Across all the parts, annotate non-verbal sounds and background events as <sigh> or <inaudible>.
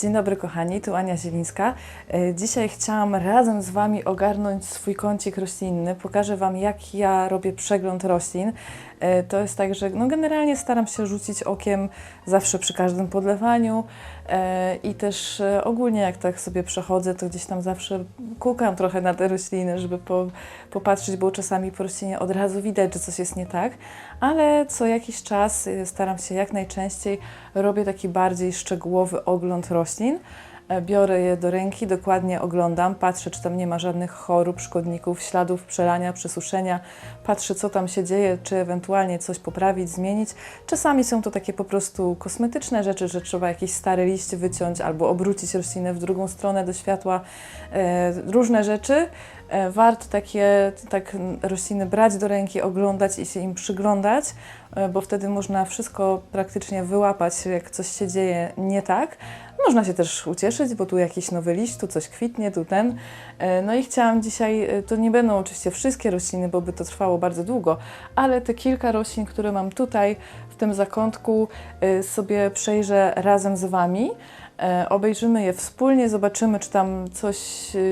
Dzień dobry kochani, tu Ania Zielińska. E, Dzisiaj chciałam razem z Wami ogarnąć swój kącik roślinny. Pokażę Wam, jak ja robię przegląd roślin. E, To jest tak, że no generalnie staram się rzucić okiem zawsze przy każdym podlewaniu e, i też e, ogólnie jak tak sobie przechodzę, to gdzieś tam zawsze kukam trochę na te rośliny, żeby po, popatrzeć, bo czasami po roślinie od razu widać, że coś jest nie tak, ale co jakiś czas staram się jak najczęściej robię taki bardziej szczegółowy ogląd roślin. E, Biorę je do ręki, dokładnie oglądam, patrzę, czy tam nie ma żadnych chorób, szkodników, śladów przelania, przesuszenia, patrzę, co tam się dzieje, czy ewentualnie coś poprawić, zmienić. Czasami są to takie po prostu kosmetyczne rzeczy, że trzeba jakiś stary liść wyciąć albo obrócić roślinę w drugą stronę do światła. E, różne rzeczy. E, warto takie tak rośliny brać do ręki, oglądać i się im przyglądać, e, bo wtedy można wszystko praktycznie wyłapać, jak coś się dzieje nie tak. Można się też ucieszyć, bo tu jakiś nowy liść, tu coś kwitnie, tu ten. E, No i chciałam dzisiaj, to nie będą oczywiście wszystkie rośliny, bo by to trwało bardzo długo, ale te kilka roślin, które mam tutaj w tym zakątku, sobie przejrzę razem z Wami. E, Obejrzymy je wspólnie, zobaczymy, czy tam coś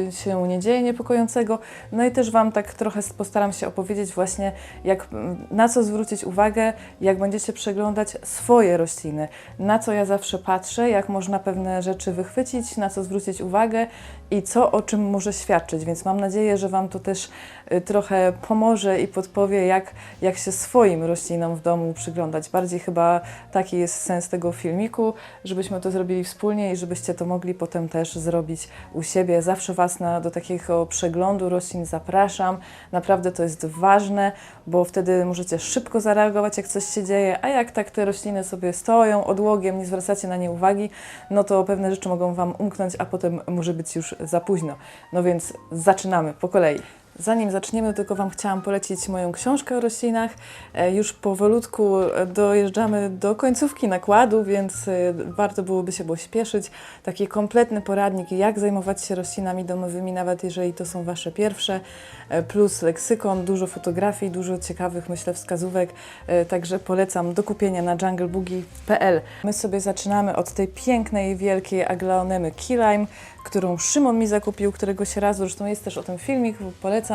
e, się nie dzieje niepokojącego. No i też Wam tak trochę postaram się opowiedzieć właśnie, jak, na co zwrócić uwagę, jak będziecie przeglądać swoje rośliny, na co ja zawsze patrzę, jak można pewne rzeczy wychwycić, na co zwrócić uwagę i co o czym może świadczyć. Więc mam nadzieję, że Wam to też y, trochę pomoże i podpowie, jak, jak się swoim roślinom w domu przyglądać. Bardziej chyba taki jest sens tego filmiku, żebyśmy to zrobili wspólnie i żebyście to mogli potem też zrobić u siebie. Zawsze Was na, do takiego przeglądu roślin zapraszam. Naprawdę to jest ważne, bo wtedy możecie szybko zareagować, jak coś się dzieje, a jak tak te rośliny sobie stoją odłogiem, nie zwracacie na nie uwagi, no to pewne rzeczy mogą Wam umknąć, a potem może być już za późno. No więc zaczynamy po kolei. Zanim zaczniemy, tylko Wam chciałam polecić moją książkę o roślinach. E, Już powolutku dojeżdżamy do końcówki nakładu, więc e, warto byłoby się było śpieszyć. Taki kompletny poradnik, jak zajmować się roślinami domowymi, nawet jeżeli to są Wasze pierwsze, e, plus leksykon, dużo fotografii, dużo ciekawych, myślę, wskazówek. Także polecam do kupienia na jungleboogie.pl. My sobie zaczynamy od tej pięknej, wielkiej aglaonemy Key którą Szymon mi zakupił któregoś razu. Zresztą jest też o tym filmik, polecam.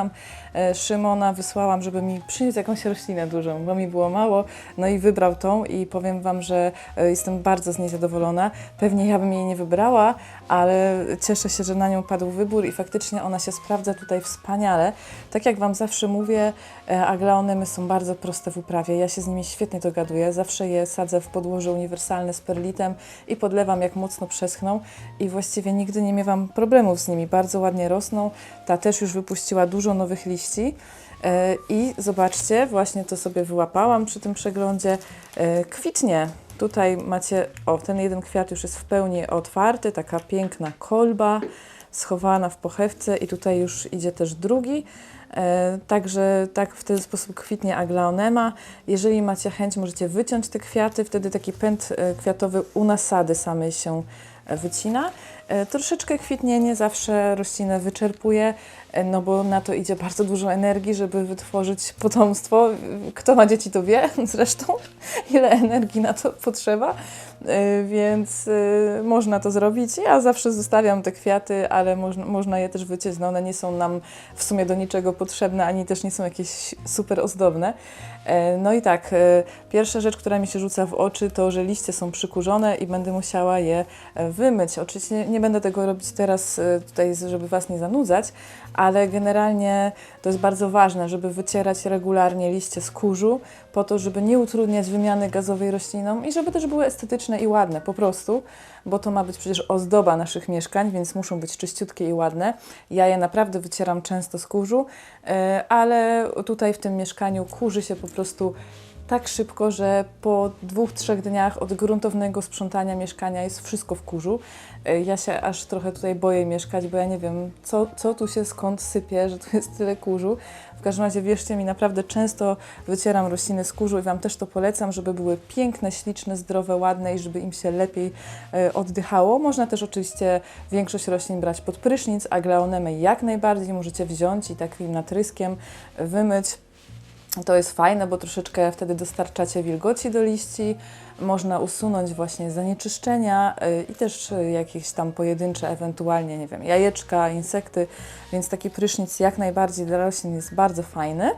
E, Szymona wysłałam, żeby mi przyniósł jakąś roślinę dużą, bo mi było mało. No i wybrał tą i powiem Wam, że e, jestem bardzo z niej zadowolona. Pewnie ja bym jej nie wybrała, ale cieszę się, że na nią padł wybór i faktycznie ona się sprawdza tutaj wspaniale. Tak jak Wam zawsze mówię, e, aglaonemy są bardzo proste w uprawie. Ja się z nimi świetnie dogaduję. Zawsze je sadzę w podłoże uniwersalne z perlitem i podlewam jak mocno przeschną i właściwie nigdy nie miewam problemów z nimi. Bardzo ładnie rosną. Ta też już wypuściła dużo nowych liści. E, I zobaczcie, właśnie to sobie wyłapałam przy tym przeglądzie. E, Kwitnie. Tutaj macie, o, ten jeden kwiat już jest w pełni otwarty, taka piękna kolba schowana w pochewce i tutaj już idzie też drugi. E, Także tak w ten sposób kwitnie aglaonema. Jeżeli macie chęć, możecie wyciąć te kwiaty, wtedy taki pęd kwiatowy u nasady samej się wycina. E, Troszeczkę kwitnienie zawsze roślinę wyczerpuje, e, no bo na to idzie bardzo dużo energii, żeby wytworzyć potomstwo. Kto ma dzieci, to wie <laughs> zresztą, ile energii na to potrzeba, E, więc można to zrobić. Ja zawsze zostawiam te kwiaty, ale można, je też wyciąć. No one nie są nam w sumie do niczego potrzebne, ani też nie są jakieś super ozdobne. No i tak, pierwsza rzecz, która mi się rzuca w oczy, to, że liście są przykurzone i będę musiała je wymyć. Oczywiście nie, będę tego robić teraz e, tutaj, żeby Was nie zanudzać, ale generalnie to jest bardzo ważne, żeby wycierać regularnie liście z kurzu, po to, żeby nie utrudniać wymiany gazowej roślinom i żeby też były estetyczne i ładne po prostu, bo to ma być przecież ozdoba naszych mieszkań, więc muszą być czyściutkie i ładne. Ja je naprawdę wycieram często z kurzu, e, ale tutaj w tym mieszkaniu kurzy się po prostu tak szybko, że po dwóch, trzech dniach od gruntownego sprzątania mieszkania jest wszystko w kurzu. E, Ja się aż trochę tutaj boję mieszkać, bo ja nie wiem, co, co tu się skąd sypie, że tu jest tyle kurzu. W każdym razie wierzcie mi, naprawdę często wycieram rośliny z kurzu i Wam też to polecam, żeby były piękne, śliczne, zdrowe, ładne i żeby im się lepiej e, oddychało. Można też oczywiście większość roślin brać pod prysznic, a glaonemę jak najbardziej możecie wziąć i takim natryskiem wymyć To jest fajne, bo troszeczkę wtedy dostarczacie wilgoci do liści, można usunąć właśnie zanieczyszczenia y, i też y, jakieś tam pojedyncze, ewentualnie, nie wiem, jajeczka, insekty, więc taki prysznic jak najbardziej dla roślin jest bardzo fajny.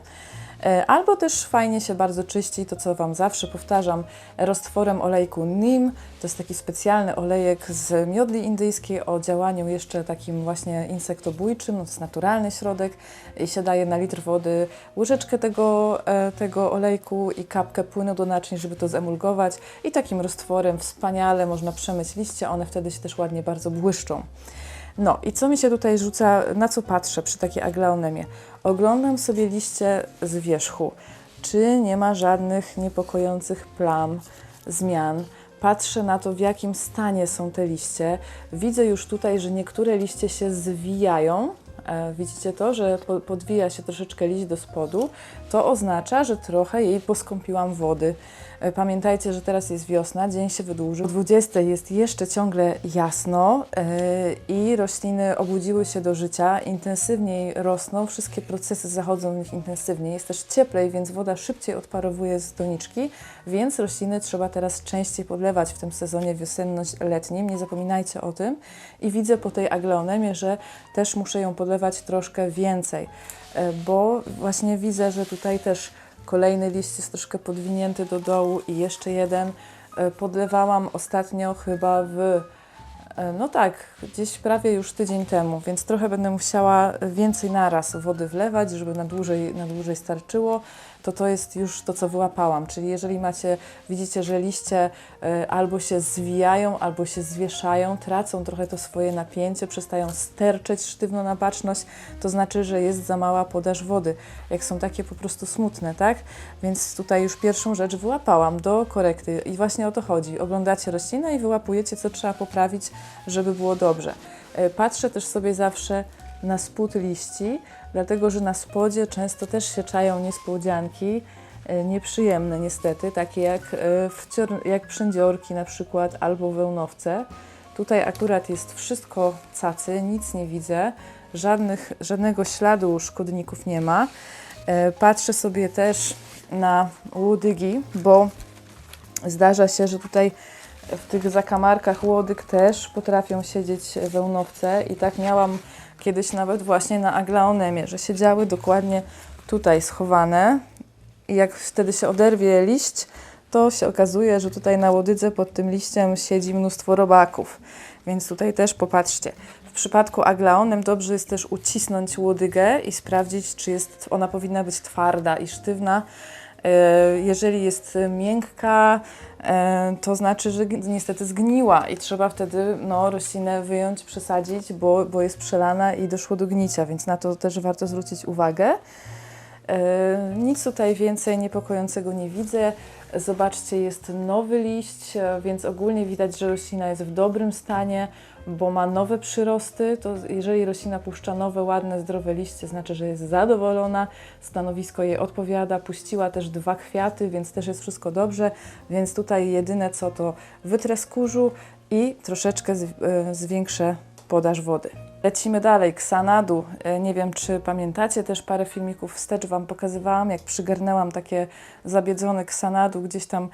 E, Albo też fajnie się bardzo czyści, to co Wam zawsze powtarzam, roztworem olejku NIM. To jest taki specjalny olejek z miodli indyjskiej o działaniu jeszcze takim właśnie insektobójczym. No to jest naturalny środek i się daje na litr wody łyżeczkę tego, e, tego olejku i kapkę płynu do naczyń, żeby to zemulgować. I takim roztworem wspaniale można przemyć liście, one wtedy się też ładnie bardzo błyszczą. No i co mi się tutaj rzuca, na co patrzę przy takiej aglaonemie? Oglądam sobie liście z wierzchu. Czy nie ma żadnych niepokojących plam, zmian? Patrzę na to, w jakim stanie są te liście. Widzę już tutaj, że niektóre liście się zwijają. Widzicie to, że po- podwija się troszeczkę liść do spodu. To oznacza, że trochę jej poskąpiłam wody. E, Pamiętajcie, że teraz jest wiosna, dzień się wydłużył. O 20 jest jeszcze ciągle jasno e, i rośliny obudziły się do życia, intensywniej rosną, wszystkie procesy zachodzą w nich intensywniej. Jest też cieplej, więc woda szybciej odparowuje z doniczki, więc rośliny trzeba teraz częściej podlewać w tym sezonie wiosenno-letnim. Nie zapominajcie o tym. I widzę po tej agleonemie, że też muszę ją podlewać troszkę więcej, e, bo właśnie widzę, że tutaj też Kolejny liść jest troszkę podwinięty do dołu i jeszcze jeden e, podlewałam ostatnio chyba w, e, no tak, gdzieś prawie już tydzień temu, więc trochę będę musiała więcej naraz wody wlewać, żeby na dłużej, na dłużej starczyło. To to jest już to, co wyłapałam. Czyli jeżeli macie, widzicie, że liście e, albo się zwijają, albo się zwieszają, tracą trochę to swoje napięcie, przestają sterczeć sztywno na baczność, to znaczy, że jest za mała podaż wody. Jak są takie po prostu smutne, tak? Więc tutaj już pierwszą rzecz wyłapałam do korekty i właśnie o to chodzi. Oglądacie roślinę i wyłapujecie, co trzeba poprawić, żeby było dobrze. E, Patrzę też sobie zawsze na spód liści, dlatego że na spodzie często też się czają niespodzianki, e, nieprzyjemne niestety, takie jak, e, wcior- jak przędziorki na przykład albo wełnowce. Tutaj akurat jest wszystko cacy, nic nie widzę, żadnych, żadnego śladu szkodników nie ma. E, Patrzę sobie też na łodygi, bo zdarza się, że tutaj w tych zakamarkach łodyg też potrafią siedzieć wełnowce i tak miałam kiedyś nawet właśnie na aglaonemie, że siedziały dokładnie tutaj schowane i jak wtedy się oderwie liść, to się okazuje, że tutaj na łodydze pod tym liściem siedzi mnóstwo robaków. Więc tutaj też popatrzcie. W przypadku aglaonem dobrze jest też ucisnąć łodygę i sprawdzić, czy jest, ona powinna być twarda i sztywna. E, Jeżeli jest miękka, e, to znaczy, że niestety zgniła i trzeba wtedy no, roślinę wyjąć, przesadzić, bo, bo jest przelana i doszło do gnicia, więc na to też warto zwrócić uwagę. E, Nic tutaj więcej niepokojącego nie widzę. Zobaczcie, jest nowy liść, e, więc ogólnie widać, że roślina jest w dobrym stanie, bo ma nowe przyrosty. To jeżeli roślina puszcza nowe, ładne, zdrowe liście, znaczy, że jest zadowolona, stanowisko jej odpowiada. Puściła też dwa kwiaty, więc też jest wszystko dobrze. Więc tutaj jedyne co to wytrę kurzu i troszeczkę e, zwiększę podaż wody. Lecimy dalej, Ksanadu. E, Nie wiem, czy pamiętacie, też parę filmików wstecz Wam pokazywałam, jak przygarnęłam takie zabiedzone Ksanadu gdzieś tam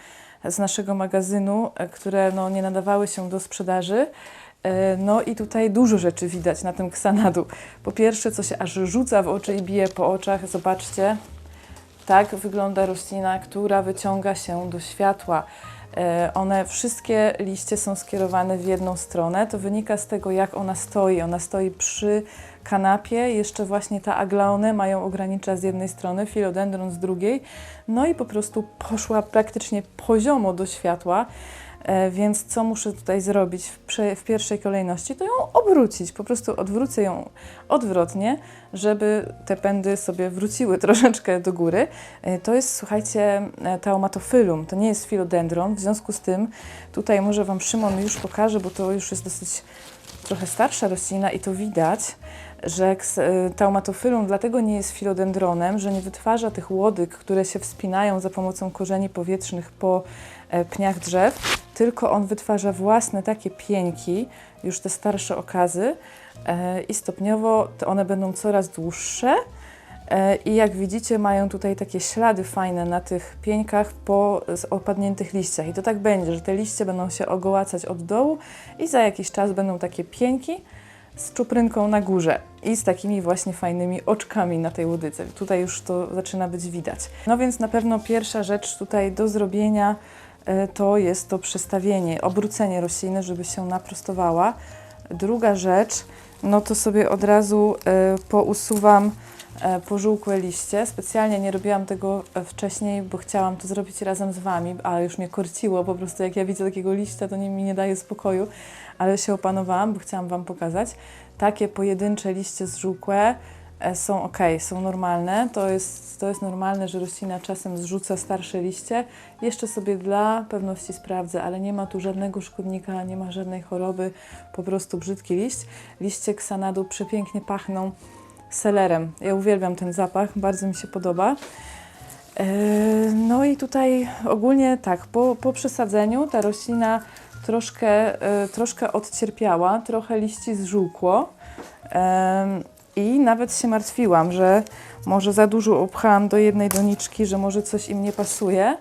z naszego magazynu, e, które no, nie nadawały się do sprzedaży. E, No i tutaj dużo rzeczy widać na tym Ksanadu. Po pierwsze, co się aż rzuca w oczy i bije po oczach, zobaczcie, tak wygląda roślina, która wyciąga się do światła. E, One wszystkie liście są skierowane w jedną stronę. To wynika z tego, jak ona stoi. Ona stoi przy kanapie, jeszcze właśnie ta aglaone mają ogranicza z jednej strony, filodendron z drugiej. No i po prostu poszła praktycznie poziomo do światła. E, Więc co muszę tutaj zrobić w, pierwszej kolejności? To ją obrócić. Po prostu odwrócę ją odwrotnie, żeby te pędy sobie wróciły <laughs> troszeczkę do góry. E, To jest, słuchajcie, e, taumatofylum. To nie jest filodendron. W związku z tym tutaj może Wam Szymon już pokaże, bo to już jest dosyć trochę starsza roślina i to widać, że taumatofylum dlatego nie jest filodendronem, że nie wytwarza tych łodyg, które się wspinają za pomocą korzeni powietrznych po pniach drzew, tylko on wytwarza własne takie pieńki, już te starsze okazy e, i stopniowo one będą coraz dłuższe E, I jak widzicie, mają tutaj takie ślady fajne na tych pieńkach po opadniętych liściach. I to tak będzie, że te liście będą się ogołacać od dołu i za jakiś czas będą takie pieńki z czuprynką na górze i z takimi właśnie fajnymi oczkami na tej łodyce. Tutaj już to zaczyna być widać. No więc na pewno pierwsza rzecz tutaj do zrobienia e, to jest to przestawienie, obrócenie rośliny, żeby się naprostowała. Druga rzecz, no to sobie od razu e, pousuwam e, pożółkłe liście. Specjalnie nie robiłam tego e, wcześniej, bo chciałam to zrobić razem z Wami, ale już mnie korciło, po prostu jak ja widzę takiego liścia, to nie, mi nie daje spokoju, ale się opanowałam, bo chciałam Wam pokazać. Takie pojedyncze liście zżółkłe e, są ok, są normalne. To jest, to jest normalne, że roślina czasem zrzuca starsze liście. Jeszcze sobie dla pewności sprawdzę, ale nie ma tu żadnego szkodnika, nie ma żadnej choroby, po prostu brzydki liść. Liście ksanadu przepięknie pachną selerem. Ja uwielbiam ten zapach, bardzo mi się podoba. E, No i tutaj ogólnie tak, po, po przesadzeniu ta roślina troszkę, e, troszkę odcierpiała, trochę liści zżółkło i nawet się martwiłam, że może za dużo upchałam do jednej doniczki, że może coś im nie pasuje,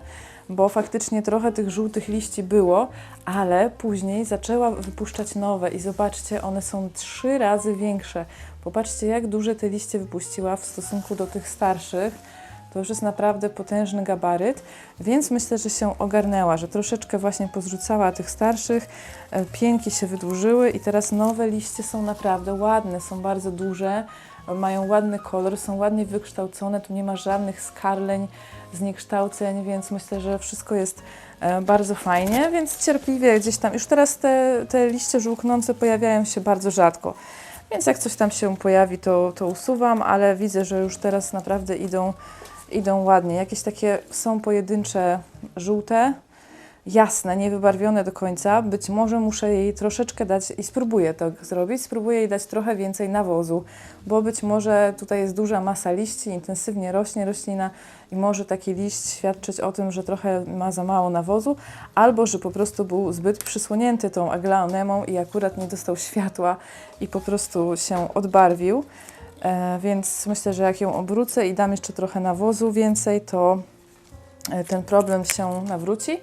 bo faktycznie trochę tych żółtych liści było, ale później zaczęła wypuszczać nowe i zobaczcie, one są trzy razy większe. Popatrzcie, jak duże te liście wypuściła w stosunku do tych starszych. To już jest naprawdę potężny gabaryt, więc myślę, że się ogarnęła, że troszeczkę właśnie pozrzucała tych starszych, e, pięki się wydłużyły i teraz nowe liście są naprawdę ładne, są bardzo duże, mają ładny kolor, są ładnie wykształcone, tu nie ma żadnych skarleń, zniekształceń, więc myślę, że wszystko jest e, bardzo fajnie, więc cierpliwie gdzieś tam, już teraz te, te liście żółknące pojawiają się bardzo rzadko. Więc jak coś tam się pojawi, to, to usuwam, ale widzę, że już teraz naprawdę idą, idą ładnie. Jakieś takie są pojedyncze żółte, jasne, niewybarwione do końca. Być może muszę jej troszeczkę dać i spróbuję to zrobić. Spróbuję jej dać trochę więcej nawozu, bo być może tutaj jest duża masa liści, intensywnie rośnie roślina i może taki liść świadczyć o tym, że trochę ma za mało nawozu, albo że po prostu był zbyt przysłonięty tą aglaonemą i akurat nie dostał światła i po prostu się odbarwił. E, więc myślę, że jak ją obrócę i dam jeszcze trochę nawozu więcej, to e, ten problem się nawróci.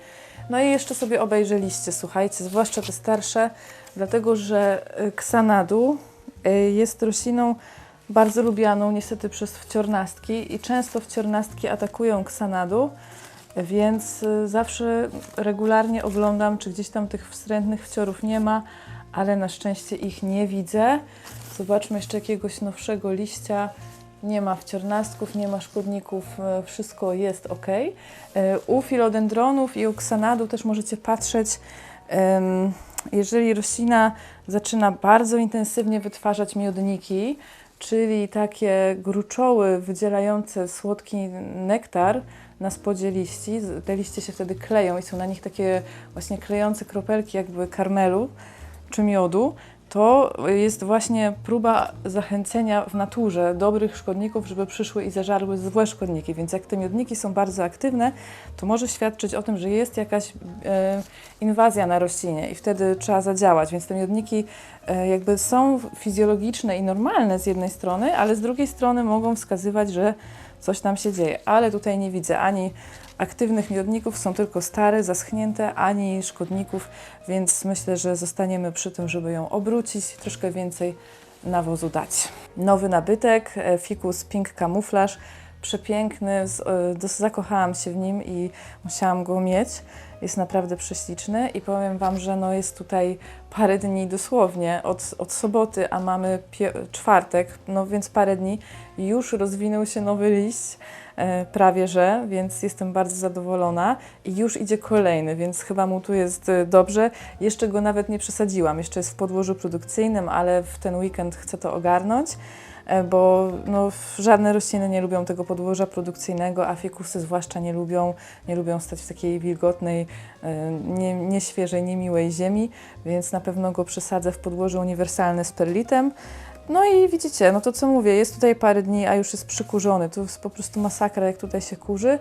No i jeszcze sobie obejrzę liście, słuchajcie, zwłaszcza te starsze, dlatego że ksanadu e, jest rośliną bardzo lubianą niestety przez wciornastki i często wciornastki atakują ksanadu, więc zawsze regularnie oglądam, czy gdzieś tam tych wstrętnych wciorów nie ma, ale na szczęście ich nie widzę. Zobaczmy jeszcze jakiegoś nowszego liścia. Nie ma wciornastków, nie ma szkodników, e, wszystko jest ok. E, U filodendronów i u ksanadu też możecie patrzeć, jeżeli roślina zaczyna bardzo intensywnie wytwarzać miodniki, czyli takie gruczoły wydzielające słodki nektar na spodzie liści, te liście się wtedy kleją i są na nich takie właśnie klejące kropelki jakby karmelu czy miodu, to jest właśnie próba zachęcenia w naturze dobrych szkodników, żeby przyszły i zażarły złe szkodniki. Więc jak te miodniki są bardzo aktywne, to może świadczyć o tym, że jest jakaś e, inwazja na roślinie i wtedy trzeba zadziałać. Więc te miodniki e, jakby są fizjologiczne i normalne z jednej strony, ale z drugiej strony mogą wskazywać, że coś tam się dzieje. Ale tutaj nie widzę ani aktywnych miodników, są tylko stare, zaschnięte, ani szkodników, więc myślę, że zostaniemy przy tym, żeby ją obrócić, troszkę więcej nawozu dać. Nowy nabytek, e, Ficus Pink Camouflage, przepiękny, e, zakochałam się w nim i musiałam go mieć. Jest naprawdę prześliczny i powiem Wam, że no jest tutaj parę dni dosłownie od, od soboty, a mamy czwartek, no więc parę dni już rozwinął się nowy liść, prawie że, więc jestem bardzo zadowolona i już idzie kolejny, więc chyba mu tu jest e, dobrze. Jeszcze go nawet nie przesadziłam, jeszcze jest w podłożu produkcyjnym, ale w ten weekend chcę to ogarnąć e, bo no, żadne rośliny nie lubią tego podłoża produkcyjnego, a fikusy zwłaszcza nie lubią, nie lubią stać w takiej wilgotnej, e, nie, nieświeżej, niemiłej ziemi, więc na pewno go przesadzę w podłoże uniwersalne z perlitem. No i widzicie, no to co mówię, jest tutaj parę dni, a już jest przykurzony. To jest po prostu masakra, jak tutaj się kurzy.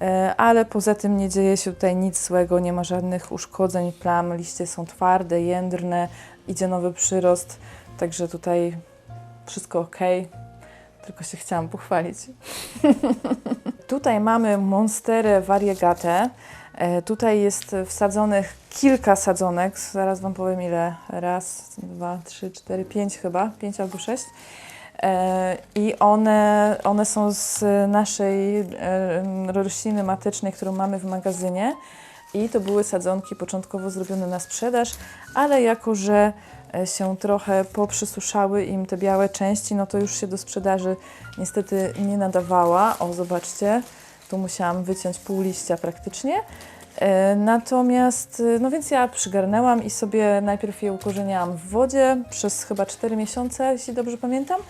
E, Ale poza tym nie dzieje się tutaj nic złego, nie ma żadnych uszkodzeń, plam, liście są twarde, jędrne, idzie nowy przyrost, także tutaj wszystko ok. tylko się chciałam pochwalić. <laughs> Tutaj mamy monsterę variegate. E, Tutaj jest wsadzonych kilka sadzonek. Zaraz Wam powiem ile. Raz, dwa, trzy, cztery, pięć chyba. Pięć albo sześć. E, I one, one są z naszej e, rośliny matecznej, którą mamy w magazynie. I to były sadzonki początkowo zrobione na sprzedaż, ale jako, że się trochę poprzysuszały im te białe części, no to już się do sprzedaży niestety nie nadawała. O, zobaczcie, tu musiałam wyciąć pół liścia praktycznie. E, Natomiast, e, no więc ja przygarnęłam i sobie najpierw je ukorzeniałam w wodzie przez chyba 4 miesiące, jeśli dobrze pamiętam,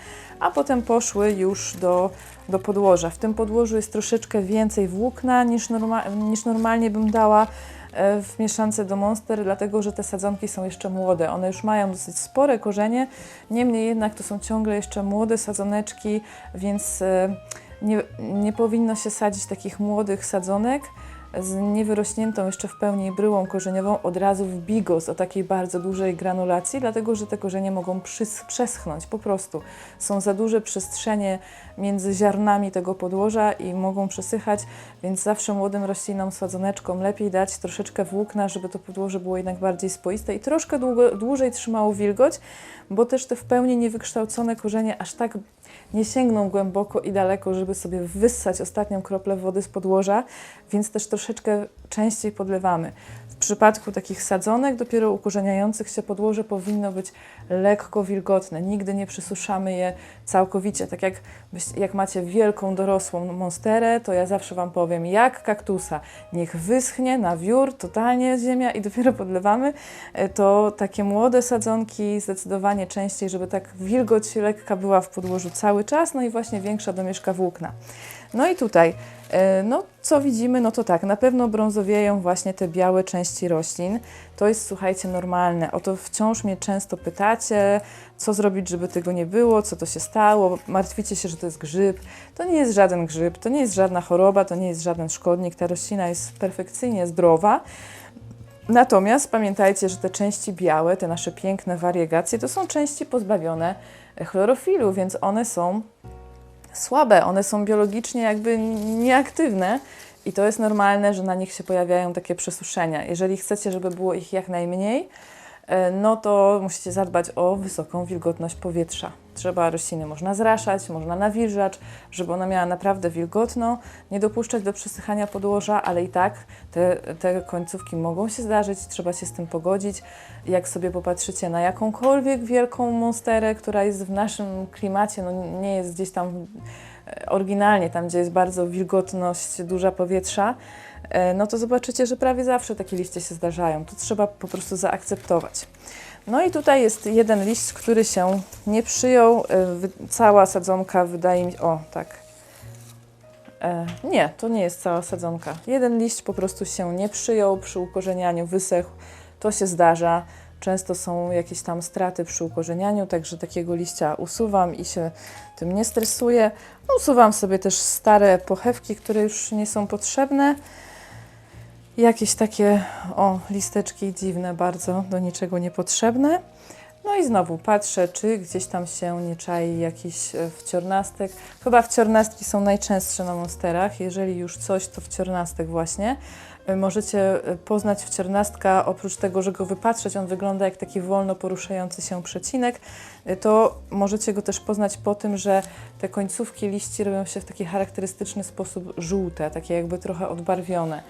a potem poszły już do, do podłoża. W tym podłożu jest troszeczkę więcej włókna niż, norma, niż normalnie bym dała e, w mieszance do Monster, dlatego że te sadzonki są jeszcze młode. One już mają dosyć spore korzenie, niemniej jednak to są ciągle jeszcze młode sadzoneczki, więc nie, nie powinno się sadzić takich młodych sadzonek z niewyrośniętą jeszcze w pełni bryłą korzeniową od razu w bigos o takiej bardzo dużej granulacji, dlatego że te korzenie mogą przeschnąć po prostu. Są za duże przestrzenie między ziarnami tego podłoża i mogą przesychać, więc zawsze młodym roślinom, sadzoneczkom lepiej dać troszeczkę włókna, żeby to podłoże było jednak bardziej spoiste i troszkę długo, dłużej trzymało wilgoć, bo też te w pełni niewykształcone korzenie aż tak nie sięgną głęboko i daleko, żeby sobie wyssać ostatnią kroplę wody z podłoża, więc też troszeczkę częściej podlewamy. W przypadku takich sadzonek, dopiero ukorzeniających się podłoże powinno być lekko wilgotne. Nigdy nie przysuszamy je całkowicie. Tak jak, jak macie wielką, dorosłą monsterę, to ja zawsze Wam powiem, jak kaktusa. Niech wyschnie na wiór, totalnie ziemia i dopiero podlewamy. E, To takie młode sadzonki zdecydowanie częściej, żeby tak wilgoć lekka była w podłożu cały czas, no i właśnie większa domieszka włókna. No i tutaj, e, no co widzimy, no to tak, na pewno brązowieją właśnie te białe części roślin. To jest, słuchajcie, normalne. O to wciąż mnie często pytacie, co zrobić, żeby tego nie było, co to się stało, martwicie się, że to jest grzyb. To nie jest żaden grzyb, to nie jest żadna choroba, to nie jest żaden szkodnik. Ta roślina jest perfekcyjnie zdrowa. Natomiast pamiętajcie, że te części białe, te nasze piękne wariegacje, to są części pozbawione chlorofilu, więc one są słabe, one są biologicznie jakby nieaktywne i to jest normalne, że na nich się pojawiają takie przesuszenia. Jeżeli chcecie, żeby było ich jak najmniej, no to musicie zadbać o wysoką wilgotność powietrza. Trzeba rośliny można zraszać, można nawilżać, żeby ona miała naprawdę wilgotno, nie dopuszczać do przesychania podłoża, ale i tak te, te końcówki mogą się zdarzyć, trzeba się z tym pogodzić. Jak sobie popatrzycie na jakąkolwiek wielką monsterę, która jest w naszym klimacie, no nie jest gdzieś tam e, oryginalnie, tam gdzie jest bardzo wilgotność, duża powietrza, e, no to zobaczycie, że prawie zawsze takie liście się zdarzają. To trzeba po prostu zaakceptować. No i tutaj jest jeden liść, który się nie przyjął. E, Cała sadzonka wydaje mi. O, tak. E, nie, to nie jest cała sadzonka. Jeden liść po prostu się nie przyjął przy ukorzenianiu, wysechł. To się zdarza. Często są jakieś tam straty przy ukorzenianiu, także takiego liścia usuwam i się tym nie stresuję. Usuwam sobie też stare pochewki, które już nie są potrzebne. Jakieś takie, o, listeczki dziwne bardzo, do niczego niepotrzebne. No i znowu patrzę, czy gdzieś tam się nie czai jakiś e, wciornastek. Chyba wciornastki są najczęstsze na monsterach. Jeżeli już coś, to wciornastek właśnie. E, Możecie e, poznać wciornastka, oprócz tego, że go wypatrzeć, on wygląda jak taki wolno poruszający się przecinek, to możecie go też poznać po tym, że te końcówki liści robią się w taki charakterystyczny sposób żółte, takie jakby trochę odbarwione.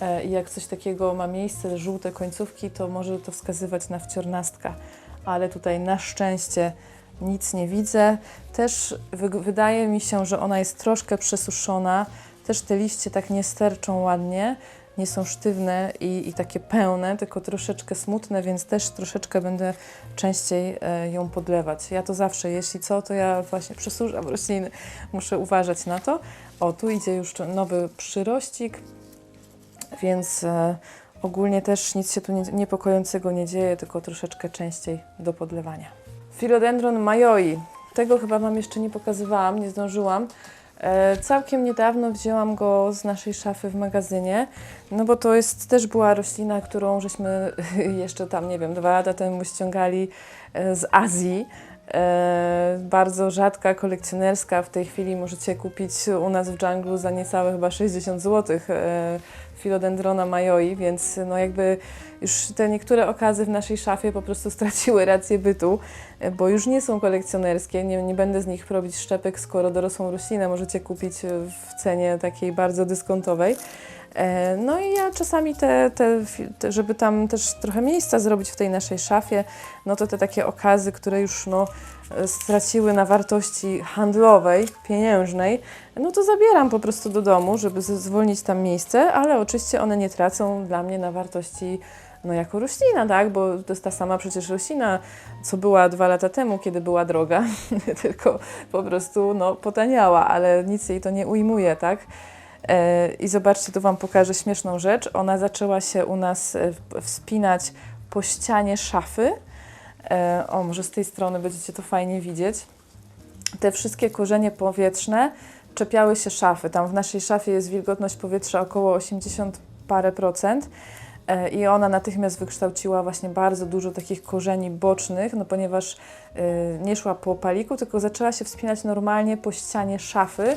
E, I jak coś takiego ma miejsce, żółte końcówki, to może to wskazywać na wciornastka. Ale tutaj na szczęście nic nie widzę. Też wy wydaje mi się, że ona jest troszkę przesuszona. Też te liście tak nie sterczą ładnie, nie są sztywne i, i takie pełne, tylko troszeczkę smutne, więc też troszeczkę będę częściej e, ją podlewać. Ja to zawsze, jeśli co, to ja właśnie <laughs> przesuszam rośliny. Muszę uważać na to. O, tu idzie już nowy przyrościk, więc e, ogólnie też nic się tu nie, niepokojącego nie dzieje, tylko troszeczkę częściej do podlewania. Philodendron majoi. Tego chyba Wam jeszcze nie pokazywałam, nie zdążyłam. E, całkiem niedawno wzięłam go z naszej szafy w magazynie, no bo to jest też była roślina, którą żeśmy <laughs> jeszcze tam, nie wiem, dwa lata temu ściągali e, z Azji. Bardzo rzadka, kolekcjonerska. W tej chwili możecie kupić u nas w dżunglu za niecałe chyba 60 zł Philodendrona majoi, więc no jakby już te niektóre okazy w naszej szafie po prostu straciły rację bytu, bo już nie są kolekcjonerskie. Nie, nie będę z nich robić szczepek, skoro dorosłą roślinę możecie kupić w cenie takiej bardzo dyskontowej. E, No i ja czasami te, te, żeby tam też trochę miejsca zrobić w tej naszej szafie, no to te takie okazy, które już no, e, straciły na wartości handlowej, pieniężnej, no to zabieram po prostu do domu, żeby zwolnić tam miejsce, ale oczywiście one nie tracą dla mnie na wartości no jako roślina, tak, bo to jest ta sama przecież roślina, co była dwa lata temu, kiedy była droga, <laughs> tylko po prostu no, potaniała, ale nic jej to nie ujmuje, tak. E, I zobaczcie, tu Wam pokażę śmieszną rzecz. Ona zaczęła się u nas e, wspinać po ścianie szafy. E, O, może z tej strony będziecie to fajnie widzieć. Te wszystkie korzenie powietrzne czepiały się szafy. Tam w naszej szafie jest wilgotność powietrza około 80 parę procent. I ona natychmiast wykształciła właśnie bardzo dużo takich korzeni bocznych, no ponieważ nie szła po paliku, tylko zaczęła się wspinać normalnie po ścianie szafy.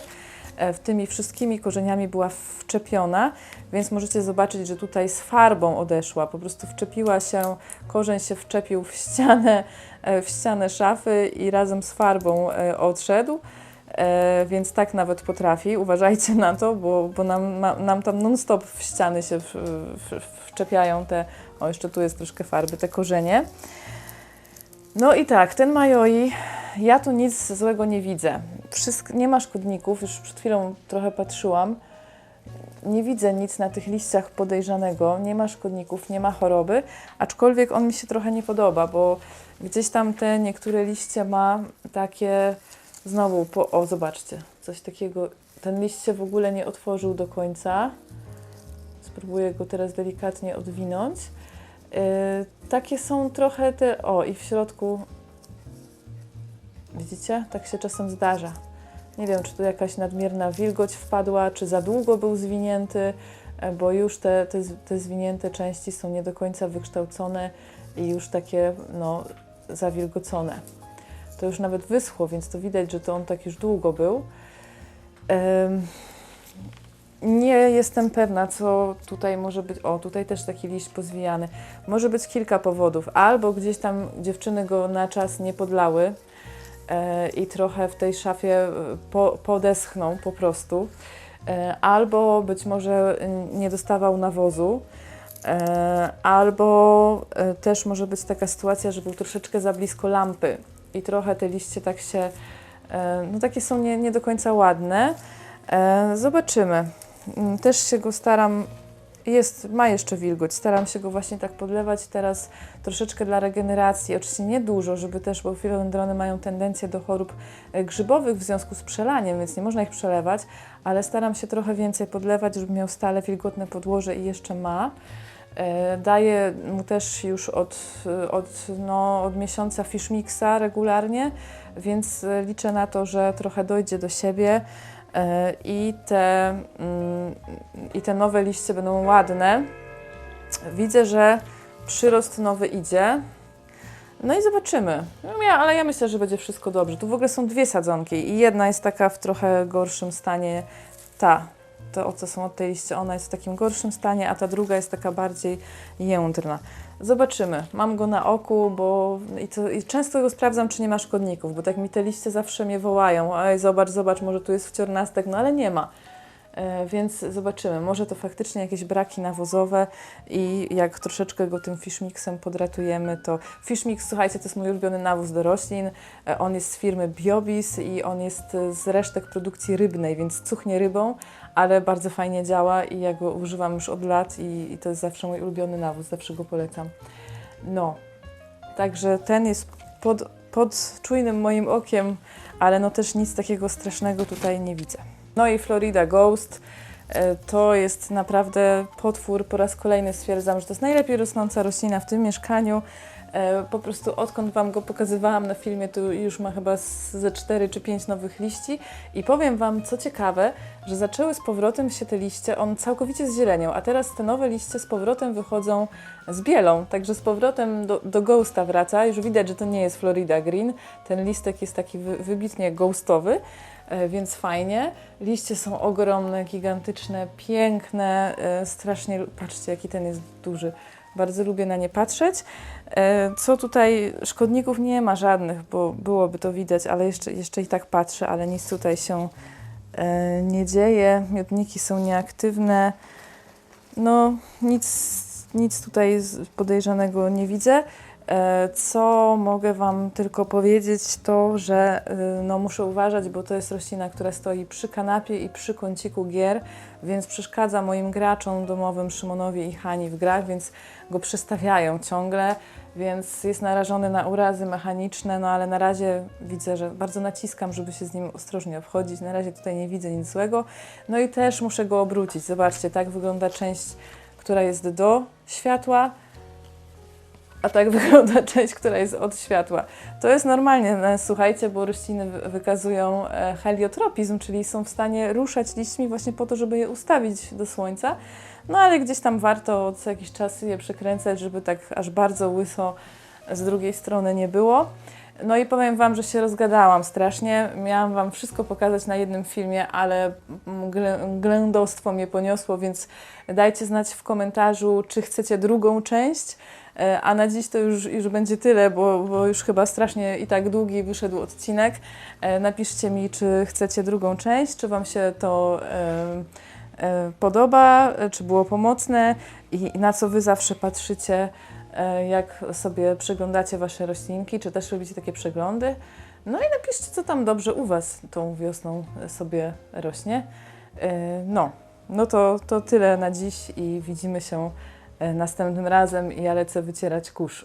E, W tymi wszystkimi korzeniami była wczepiona, więc możecie zobaczyć, że tutaj z farbą odeszła. Po prostu wczepiła się, korzeń się wczepił w ścianę, e, w ścianę szafy i razem z farbą e, odszedł. E, więc tak nawet potrafi. Uważajcie na to, bo, bo nam, ma, nam tam non-stop w ściany się w, w, wczepiają te, o jeszcze tu jest troszkę farby, te korzenie. No i tak, ten majoi, ja tu nic złego nie widzę. Wszystk- nie ma szkodników, już przed chwilą trochę patrzyłam. Nie widzę nic na tych liściach podejrzanego, nie ma szkodników, nie ma choroby, aczkolwiek on mi się trochę nie podoba, bo gdzieś tam te niektóre liście ma takie, znowu, po, o zobaczcie, coś takiego, ten liść się w ogóle nie otworzył do końca. Spróbuję go teraz delikatnie odwinąć. Yy, takie są trochę te, o i w środku, widzicie, tak się czasem zdarza. Nie wiem, czy tu jakaś nadmierna wilgoć wpadła, czy za długo był zwinięty, e, bo już te, te, te zwinięte części są nie do końca wykształcone i już takie no, zawilgocone. To już nawet wyschło, więc to widać, że to on tak już długo był. Nie jestem pewna, co tutaj może być. O, tutaj też taki liść pozwijany. Może być kilka powodów. Albo gdzieś tam dziewczyny go na czas nie podlały e, i trochę w tej szafie e, po, podeschną po prostu. E, albo być może nie dostawał nawozu. E, albo e, też może być taka sytuacja, że był troszeczkę za blisko lampy i trochę te liście tak się, e, no takie są nie, nie do końca ładne. E, zobaczymy. Mm, Też się go staram, jest, ma jeszcze wilgoć, staram się go właśnie tak podlewać teraz troszeczkę dla regeneracji, oczywiście nie dużo, żeby też, bo filodendrony mają tendencję do chorób e, grzybowych w związku z przelaniem, więc nie można ich przelewać, ale staram się trochę więcej podlewać, żeby miał stale wilgotne podłoże i jeszcze ma. E, Daję mu też już od, od, no, od miesiąca fish mixa regularnie, więc e, liczę na to, że trochę dojdzie do siebie i te, mm, i te nowe liście będą ładne. Widzę, że przyrost nowy idzie. No i zobaczymy. No ja, ale ja myślę, że będzie wszystko dobrze. Tu w ogóle są dwie sadzonki i jedna jest taka w trochę gorszym stanie. Ta, o co są od tej liście, ona jest w takim gorszym stanie, a ta druga jest taka bardziej jędrna. Zobaczymy. Mam go na oku, bo i, to, i często go sprawdzam, czy nie ma szkodników, bo tak mi te liście zawsze mnie wołają. Ej, zobacz, zobacz, może tu jest wciornastek, no ale nie ma. E, Więc zobaczymy. Może to faktycznie jakieś braki nawozowe i jak troszeczkę go tym fishmixem podratujemy, to fishmix, słuchajcie, to jest mój ulubiony nawóz do roślin. E, On jest z firmy Biobis i on jest z resztek produkcji rybnej, więc cuchnie rybą, ale bardzo fajnie działa i ja go używam już od lat i, i to jest zawsze mój ulubiony nawóz, zawsze go polecam. No, także ten jest pod, pod czujnym moim okiem, ale no też nic takiego strasznego tutaj nie widzę. No i Florida Ghost. e, To jest naprawdę potwór. Po raz kolejny stwierdzam, że to jest najlepiej rosnąca roślina w tym mieszkaniu. E, Po prostu odkąd Wam go pokazywałam na filmie, to już ma chyba ze 4 czy 5 nowych liści. I powiem Wam, co ciekawe, że zaczęły z powrotem się te liście, on całkowicie zzieleniał, a teraz te nowe liście z powrotem wychodzą z bielą, także z powrotem do, do ghosta wraca. Już widać, że to nie jest Florida Green, ten listek jest taki wy, wybitnie ghostowy, e, więc fajnie. Liście są ogromne, gigantyczne, piękne, e, strasznie, patrzcie jaki ten jest duży. Bardzo lubię na nie patrzeć. E, Co tutaj, szkodników nie ma żadnych, bo byłoby to widać, ale jeszcze, jeszcze i tak patrzę, ale nic tutaj się e, nie dzieje. Miodniki są nieaktywne. No, nic, nic tutaj podejrzanego nie widzę. E, Co mogę Wam tylko powiedzieć, to że e, no, muszę uważać, bo to jest roślina, która stoi przy kanapie i przy kąciku gier, więc przeszkadza moim graczom domowym Szymonowi i Hani w grach, więc go przestawiają ciągle, więc jest narażony na urazy mechaniczne, no ale na razie widzę, że bardzo naciskam, żeby się z nim ostrożnie obchodzić. Na razie tutaj nie widzę nic złego. No i też muszę go obrócić. Zobaczcie, tak wygląda część, która jest do światła, a tak <laughs> wygląda część, która jest od światła. To jest normalnie, no, słuchajcie, bo rośliny wy- wykazują e, heliotropizm, czyli są w stanie ruszać liśćmi właśnie po to, żeby je ustawić do słońca. No ale gdzieś tam warto co jakiś czas je przekręcać, żeby tak aż bardzo łyso z drugiej strony nie było. No i powiem Wam, że się rozgadałam strasznie. Miałam Wam wszystko pokazać na jednym filmie, ale glę- ględostwo mnie poniosło, więc dajcie znać w komentarzu, czy chcecie drugą część. E, A na dziś to już, już będzie tyle, bo, bo już chyba strasznie i tak długi wyszedł odcinek. E, Napiszcie mi, czy chcecie drugą część, czy Wam się to e, podoba, czy było pomocne i na co Wy zawsze patrzycie, jak sobie przeglądacie Wasze roślinki, czy też robicie takie przeglądy. No i napiszcie, co tam dobrze u Was tą wiosną sobie rośnie. No, no to, to tyle na dziś i widzimy się następnym razem. Ja lecę wycierać kurz.